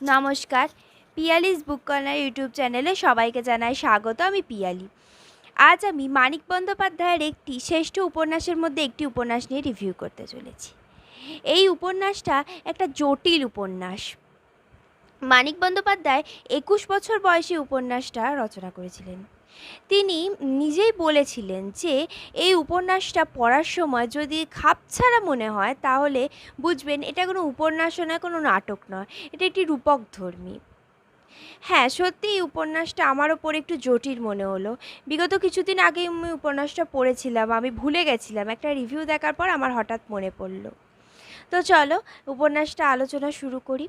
নমস্কার। পিয়ালিস বুক corner YouTube চ্যানেলে সবাইকে জানাই স্বাগত, আমি পিয়ালি। আজ আমি মানিক বন্দ্যোপাধ্যায়ের একটি শ্রেষ্ঠ উপন্যাসের মধ্যে একটি উপন্যাস নিয়ে রিভিউ করতে চলেছি। এই উপন্যাসটা একটা জটিল উপন্যাস। মানিক বন্দ্যোপাধ্যায় একুশ বছর বয়সে উপন্যাসটা রচনা করেছিলেন। তিনি নিজেই বলেছিলেন যে, এই উপন্যাসটা পড়ার সময় যদি খাপছাড়া মনে হয়, তাহলে বুঝবেন এটা কোনো উপন্যাসও নয়, কোনো নাটক নয়। এটা একটি রূপক ধর্মী। হ্যাঁ সত্যি এই উপন্যাসটা আমার ওপর একটু জটিল মনে হলো। বিগত কিছুদিন আগে আমি উপন্যাসটা পড়েছিলাম, আমি ভুলে গেছিলাম। একটা রিভিউ দেখার পর আমার হঠাৎ মনে পড়ল। তো চলো, উপন্যাসটা আলোচনা শুরু করি।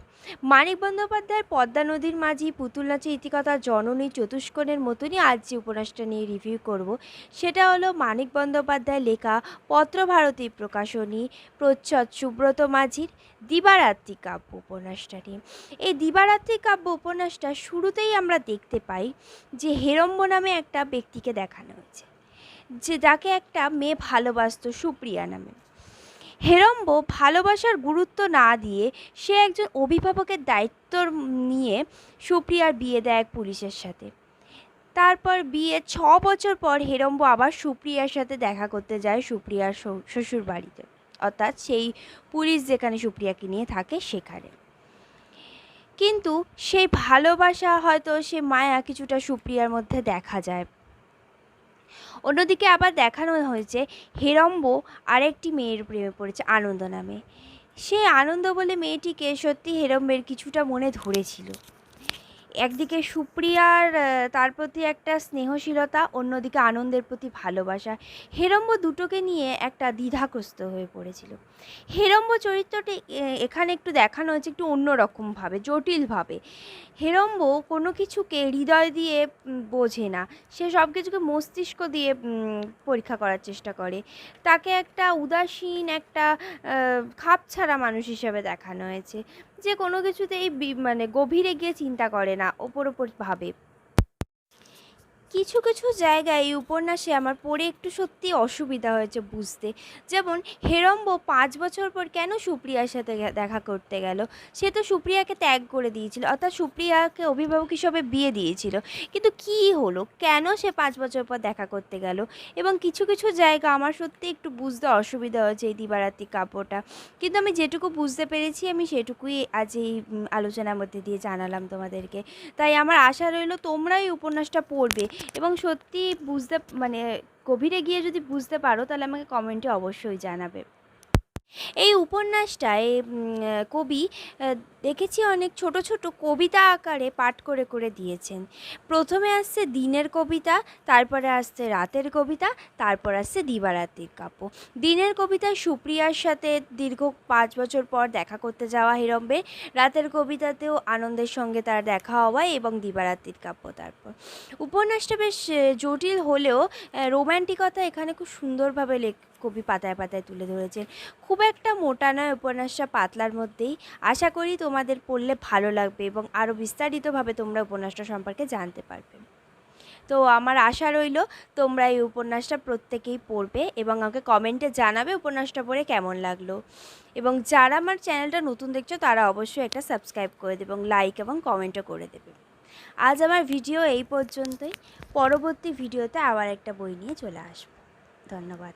মানিক বন্দ্যোপাধ্যায়ের পদ্মা নদীর মাঝি, পুতুল নাচে ইতিকথা, জননী চতুষ্কোণের মতনই আজ যে উপন্যাসটা নিয়ে রিভিউ করব, সেটা হলো মানিক বন্দ্যোপাধ্যায় লেখা পত্রভারতী প্রকাশনী, প্রচ্ছদ সুব্রত মাঝির দিবারাত্রি কাব্য উপন্যাসটা নিয়ে। এই দিবারাত্রি কাব্য উপন্যাসটা শুরুতেই আমরা দেখতে পাই যে হেরম্ব নামে একটা ব্যক্তিকে দেখানো হয়েছে, যে যাকে একটা মেয়ে ভালোবাসত সুপ্রিয়া নামে। হেরম্ব ভালোবাসার গুরুত্ব না দিয়ে সে একজন অভিভাবকের দায়িত্ব নিয়ে সুপ্রিয়ার বিয়ে দেয় এক পুলিশের সাথে। তারপর বিয়ে ছ বছর পর হেরম্ব আবার সুপ্রিয়ার সাথে দেখা করতে যায় সুপ্রিয়ার শ্বশুর- বাড়িতে অর্থাৎ সেই পুলিশ যেখানে সুপ্রিয়াকে নিয়ে থাকে সেখানে। কিন্তু সেই ভালোবাসা হয়তো সে মায়া কিছুটা সুপ্রিয়ার মধ্যে দেখা যায়। অন্যদিকে আবার দেখানো হয়েছে হেরম্ব আরেকটি মেয়ের প্রেমে পড়েছে আনন্দ নামে। সেই আনন্দ বলে মেয়েটিকে সত্যি হেরম্বের কিছুটা মনে ধরেছিল। একদিকে সুপ্রিয়ার তার প্রতি একটা স্নেহশীলতা, অন্যদিকে আনন্দের প্রতি ভালোবাসা। হেরম্ব দুটোকে নিয়ে একটা দ্বিধাগ্রস্ত হয়ে পড়েছিল। হেরম্ব চরিত্রটি এখানে একটু দেখানো হয়েছে একটু অন্যরকমভাবে, জটিলভাবে। হেরম্ব কোনো কিছুকে হৃদয় দিয়ে বোঝে না। সে সব কিছুকে মস্তিষ্ক দিয়ে পরীক্ষা করার চেষ্টা করে। তাকে একটা উদাসীন, একটা খাপছাড়া মানুষ হিসেবে দেখানো হয়েছে। যে কোনো কিছুতেই মানে গভীরে গিয়ে চিন্তা করে না। ওপর ওপর ভাবে। কিছু কিছু জায়গায় এই উপন্যাসে আমার পড়ে একটু সত্যি অসুবিধা হয়েছে বুঝতে। যেমন হেরম্ব পাঁচ বছর পর কেন সুপ্রিয়ার সাথে দেখা করতে গেল? সে তো সুপ্রিয়াকে ত্যাগ করে দিয়েছিল, অর্থাৎ সুপ্রিয়াকে অভিভাবক হিসাবে বিয়ে দিয়েছিল। কিন্তু কি হলো? কেন সে পাঁচ বছর পর দেখা করতে গেল? এবং কিছু কিছু জায়গা আমার সত্যি একটু বুঝতে অসুবিধা হয়েছে এই দিবারাত্রি কাব্যটা। কিন্তু আমি যেটুকু বুঝতে পেরেছি, আমি সেটুকুই আজ এই আলোচনার মধ্যে দিয়ে জানালাম তোমাদেরকে। তাই আমার আশা রইল তোমরা এই উপন্যাসটা পড়বে। এবং সত্যি বুঝতে মানে গভীরে গিয়ে যদি বুঝতে পারো তাহলে আমাকে কমেন্টে অবশ্যই জানাবে। এই উপন্যাসটায় কবি দেখেছি অনেক ছোট ছোট কবিতা আকারে পাঠ করে করে দিয়েছেন। প্রথমে আসছে দিনের কবিতা, তারপরে আসছে রাতের কবিতা, তারপর আসছে দিবারাত্রির কাব্য। দিনের কবিতায় সুপ্রিয়ার সাথে দীর্ঘ পাঁচ বছর পর দেখা করতে যাওয়া হিরম্বে, রাতের কবিতাতেও আনন্দের সঙ্গে তার দেখা হওয়া এবং দিবারাত্রির কাব্য তারপর। উপন্যাসটা বেশ জটিল হলেও রোম্যান্টিকতা এখানে খুব সুন্দরভাবে লেখ কবি পাতায় পাতায় তুলে ধরেছেন। খুব একটা মোটা নয় উপন্যাসটা পাতলার মধ্যেই। আশা করি তোমাদের পড়লে ভালো লাগবে এবং আরও বিস্তারিতভাবে তোমরা উপন্যাসটা সম্পর্কে জানতে পারবে। তো আমার আশা রইল, তোমরা এই উপন্যাসটা প্রত্যেকেই পড়বে এবং আমাকে কমেন্টে জানাবে উপন্যাসটা পড়ে কেমন লাগল। এবং যারা আমার চ্যানেলটা নতুন দেখছ, তারা অবশ্যই একটা সাবস্ক্রাইব করে দেবে এবং লাইক এবং কমেন্টও করে দেবে। আজ আমার ভিডিও এই পর্যন্তই। পরবর্তী ভিডিওতে আবার একটা বই নিয়ে চলে আসব। ধন্যবাদ।